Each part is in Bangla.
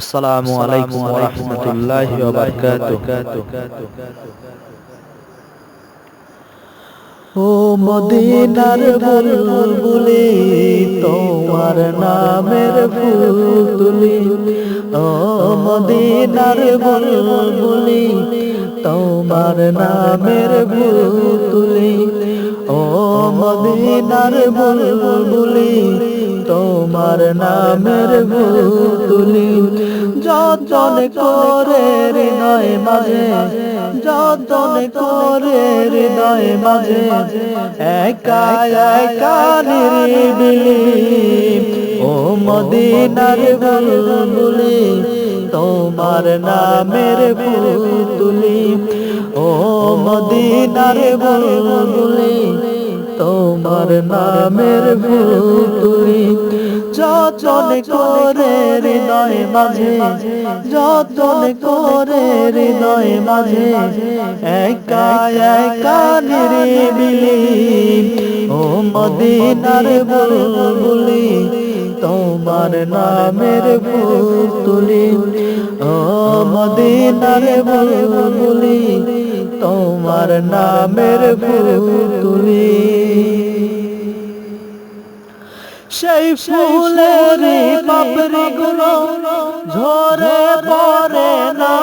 আসসালামু আলাইকুম ওয়া রাহমাতুল্লাহি ওয়া বারাকাতুহু ও মদিনার বুলবুলি, তোমার নামের ফুল তুলি ও মদিনার বুলবুলি, তোমার নামের ফুল তুলি ও মদিনার বুলবুলি তোমার নামের তুলি যতন করে হৃদয় মাঝে, যতন করে হৃদয় মাঝে, একা একা ও মদিনার বুলবুলি, তোমার নামের তুলি ও মদিনার বুলবুলি তোমার নামের ভুতুরি। যতন করে হৃদয় মাঝে, যতন করে হৃদয় মাঝে, একা একা নিরিবিলি। ও মদিনার বুলবুলি, তোমার নামের ভুতুলি। ও মদিনার বুলবুলি, তোমার নামের তুলি সেই ফুলের পাপড়ি গুলো ঝরে পড়ে না।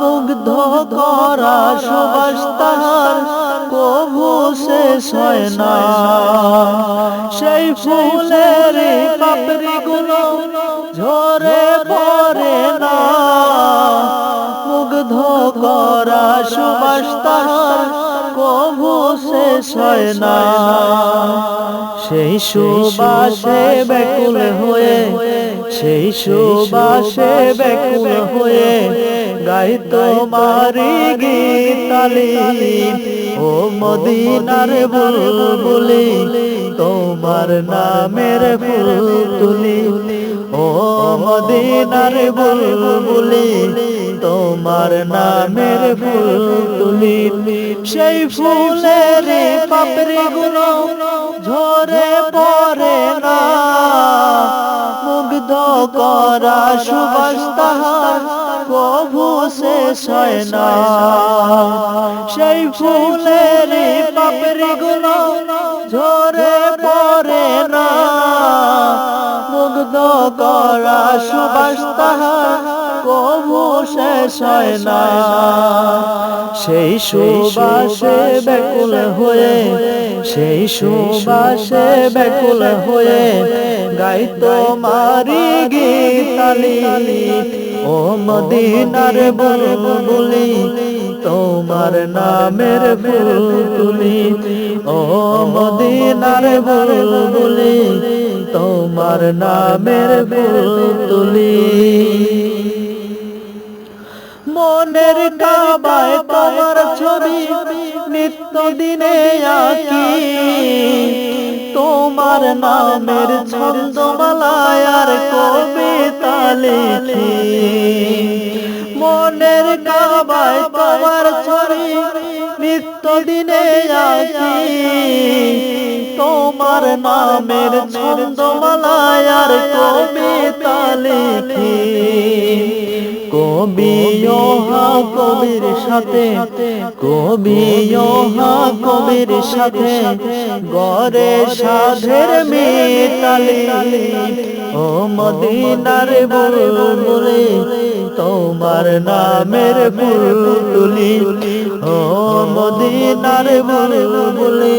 মুগ্ধ করা সুবাস তাহার কবু শেষ হয় না। সেই ফুলের পাপড়ি গুলো ঝরে পড়ে না। মুগ্ধ করা সুবাস তাহার কবু শেষ হয় না। সেই সুবাসে ব্যাকুল হয়ে সেই সুবাসে ব্যাকুল হয়ে গাই তোমারি গীতালি। ও মদিনার বুলবুলি, তোমার নামের ফুল তুলি ও মদিনার বুলবুলি, তোমার নামের ফুল তুলি সেই ফুলের পাপড়ি গুলো ঝরে পড়ে না। মুগ্ধ করা সুবাস তাহার কভু শেষ হয় না সেই ফুলের পাপড়ি গুলো ঝরে পড়ে না। মুগ্ধ করা সুবাস তাহার কবু শেষ হয় না সেই সুবাসে ব্যাকুল হয়ে সেই সুবাসে ব্যাকুল হয়ে গাই তোমারি গীতালি। ও মদিনার বুলবুলি, তোমার নামের ফুল ও মদিনার বুলবুলি, তোমার নামের ফুল তুলি মনের কাবায় তোমার ছবি নিত্য দিনে আঁকি। তোমার নামের ছন্দমালায় আর কবিতা লিখি। মনের কাবায় তোমার ছড়ি নিত্য দিনে আঁকি। তোমার নামের ছন্দমালায় আর কবিতা লিখি। কবিহা কবির সাথে কবিহা কবির সাথে গরে সাধের মেতালি। ও মদিনার বুলবুলি, তোমার নামের তুলি ও মদিনার বুলবুলি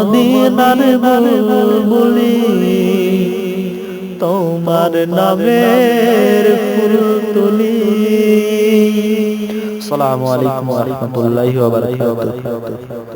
মদিনার বুলবুলি তোমার নামের ফুল তুলি আসসালামু আলাইকুম ওয়া রাহমাতুল্লাহি ওয়া বারাকাতুহু।